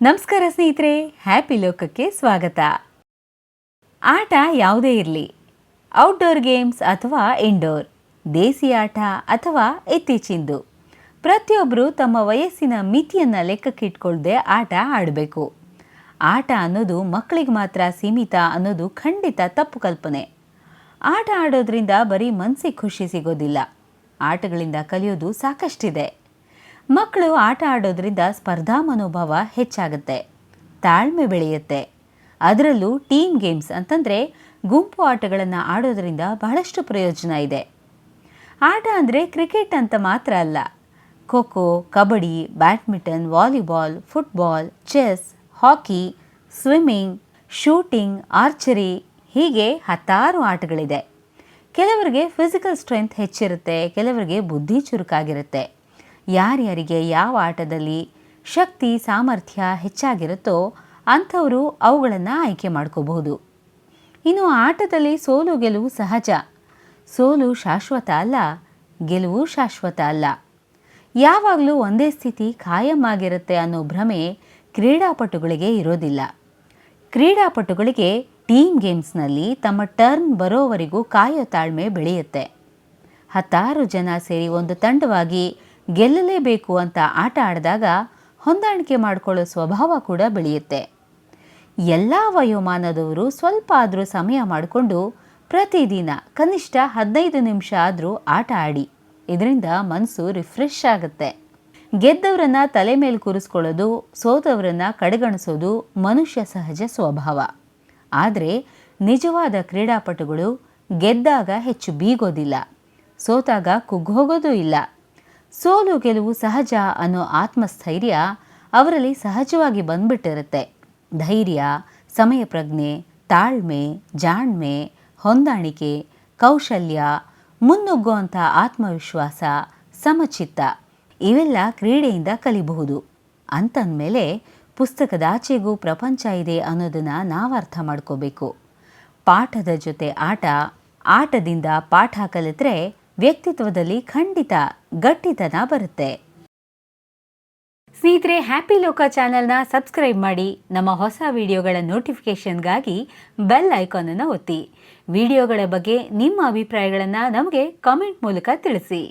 ನಮಸ್ಕಾರ ಸ್ನೇಹಿತರೆ ಹ್ಯಾಪಿ ಲೋಕಕ್ಕೆ ಸ್ವಾಗತ. ಆಟ ಯಾವುದೇ ಇರಲಿ. ಔಟ್ಡೋರ್ ಗೇಮ್ಸ್ ಅಥವಾ ಇಂಡೋರ್ ದೇಸಿ ಆಟ ಅಥವಾ ಇತ್ತೀಚಿಂದು. ಪ್ರತಿಯೊಬ್ಬರು ತಮ್ಮ ವಯಸ್ಸಿನ ಮಿತಿಯನ್ನು ಲೆಕ್ಕಕ್ಕಿಟ್ಕೊಳ್ಳದೆ ಆಟ ಆಡಬೇಕು. ಆಟ ಅನ್ನೋದು ಮಕ್ಕಳಿಗೆ ಮಾತ್ರ ಸೀಮಿತ ಅನ್ನೋದು ಖಂಡಿತ ತಪ್ಪು ಕಲ್ಪನೆ. ಆಟ ಆಡೋದ್ರಿಂದ ಬರೀ ಮನಸ್ಸಿಗೆ ಖುಷಿ ಸಿಗೋದಿಲ್ಲ. ಆಟಗಳಿಂದ ಕಲಿಯೋದು ಸಾಕಷ್ಟಿದೆ. ಮಕ್ಕಳು ಆಟ ಆಡೋದ್ರಿಂದ ಸ್ಪರ್ಧಾ ಮನೋಭಾವ ಹೆಚ್ಚಾಗುತ್ತೆ. ತಾಳ್ಮೆ ಬೆಳೆಯುತ್ತೆ. ಅದರಲ್ಲೂ ಟೀಮ್ ಗೇಮ್ಸ್ ಅಂತಂದರೆ ಗುಂಪು ಆಟಗಳನ್ನು ಆಡೋದ್ರಿಂದ ಬಹಳಷ್ಟು ಪ್ರಯೋಜನ ಇದೆ. ಆಟ ಅಂದರೆ ಕ್ರಿಕೆಟ್ ಅಂತ ಮಾತ್ರ ಅಲ್ಲ. Kho kho, kabaddi, badminton, volleyball, football, chess, hockey, swimming, shooting, archery ಹೀಗೆ ಹತ್ತಾರು ಆಟಗಳಿದೆ. ಕೆಲವರಿಗೆ ಫಿಸಿಕಲ್ ಸ್ಟ್ರೆಂತ್ ಹೆಚ್ಚಿರುತ್ತೆ, ಕೆಲವರಿಗೆ ಬುದ್ಧಿ ಚುರುಕಾಗಿರುತ್ತೆ. ಯಾರ್ಯಾರಿಗೆ ಯಾವ ಆಟದಲ್ಲಿ ಶಕ್ತಿ, ಸಾಮರ್ಥ್ಯ ಹೆಚ್ಚಾಗಿರುತ್ತೋ ಅಂಥವರು ಅವುಗಳನ್ನು ಆಯ್ಕೆ ಮಾಡ್ಕೋಬಹುದು. ಇನ್ನು ಆಟದಲ್ಲಿ ಸೋಲು, ಗೆಲುವು ಸಹಜ. ಸೋಲು ಶಾಶ್ವತ ಅಲ್ಲ, ಗೆಲುವು ಶಾಶ್ವತ ಅಲ್ಲ. ಯಾವಾಗಲೂ ಒಂದೇ ಸ್ಥಿತಿ ಖಾಯಂ ಆಗಿರುತ್ತೆ ಅನ್ನೋ ಭ್ರಮೆ ಕ್ರೀಡಾಪಟುಗಳಿಗೆ ಇರೋದಿಲ್ಲ. ಕ್ರೀಡಾಪಟುಗಳಿಗೆ ಟೀಮ್ ಗೇಮ್ಸ್ನಲ್ಲಿ ತಮ್ಮ ಟರ್ನ್ ಬರೋವರೆಗೂ ಕಾಯೋ ತಾಳ್ಮೆ ಬೆಳೆಯುತ್ತೆ. ಹತ್ತಾರು ಜನ ಸೇರಿ ಒಂದು ತಂಡವಾಗಿ ಗೆಲ್ಲಲೇಬೇಕು ಅಂತ ಆಟ ಆಡಿದಾಗ ಹೊಂದಾಣಿಕೆ ಮಾಡಿಕೊಳ್ಳೋ ಸ್ವಭಾವ ಕೂಡ ಬೆಳೆಯುತ್ತೆ. ಎಲ್ಲ ವಯೋಮಾನದವರು ಸ್ವಲ್ಪ ಆದರೂ ಸಮಯ ಮಾಡಿಕೊಂಡು ಪ್ರತಿದಿನ ಕನಿಷ್ಠ ಹದಿನೈದು ನಿಮಿಷ ಆದರೂ ಆಟ ಆಡಿ. ಇದರಿಂದ ಮನಸ್ಸು ರಿಫ್ರೆಶ್ ಆಗುತ್ತೆ. ಗೆದ್ದವರನ್ನ ತಲೆ ಮೇಲೆ ಕೂರಿಸ್ಕೊಳ್ಳೋದು, ಸೋತವರನ್ನ ಕಡೆಗಣಿಸೋದು ಮನುಷ್ಯ ಸಹಜ ಸ್ವಭಾವ. ಆದರೆ ನಿಜವಾದ ಕ್ರೀಡಾಪಟುಗಳು ಗೆದ್ದಾಗ ಹೆಚ್ಚು ಬೀಗೋದಿಲ್ಲ. ಸೋತಾಗ ಕುಗ್ಗೋಗೋದೂ ಇಲ್ಲ. ಸೋಲು ಗೆಲುವು ಸಹಜ ಅನ್ನೋ ಆತ್ಮಸ್ಥೈರ್ಯ ಅವರಲ್ಲಿ ಸಹಜವಾಗಿ ಬಂದ್ಬಿಟ್ಟಿರುತ್ತೆ. ಧೈರ್ಯ, ಸಮಯ ಪ್ರಜ್ಞೆ, ತಾಳ್ಮೆ, ಜಾಣ್ಮೆ, ಹೊಂದಾಣಿಕೆ, ಕೌಶಲ್ಯ, ಮುನ್ನುಗ್ಗುವಂಥ ಆತ್ಮವಿಶ್ವಾಸ, ಸಮಚಿತ್ತ ಇವೆಲ್ಲ ಕ್ರೀಡೆಯಿಂದ ಕಲಿಬಹುದು. ಅಂತಂದಮೇಲೆ ಪುಸ್ತಕದಾಚೆಗೂ ಪ್ರಪಂಚ ಇದೆ ಅನ್ನೋದನ್ನು ನಾವು ಅರ್ಥ ಮಾಡ್ಕೋಬೇಕು. ಪಾಠದ ಜೊತೆ ಆಟ, ಆಟದಿಂದ ಪಾಠ ಕಲಿತ್ರೆ ವ್ಯಕ್ತಿತ್ವದಲ್ಲಿ ಖಂಡಿತ ಗಟ್ಟಿತನ ಬರುತ್ತೆ. ಸ್ನೇಹಿತರೆ ಹ್ಯಾಪಿ ಲೋಕ ಚಾನೆಲ್ನ ಸಬ್ಸ್ಕ್ರೈಬ್ ಮಾಡಿ, ನಮ್ಮ ಹೊಸ ವಿಡಿಯೋಗಳ ನೋಟಿಫಿಕೇಷನ್ಗಾಗಿ ಬೆಲ್ ಐಕಾನನ್ನು ಒತ್ತಿ. ವಿಡಿಯೋಗಳ ಬಗ್ಗೆ ನಿಮ್ಮ ಅಭಿಪ್ರಾಯಗಳನ್ನು ನಮಗೆ ಕಾಮೆಂಟ್ ಮೂಲಕ ತಿಳಿಸಿ.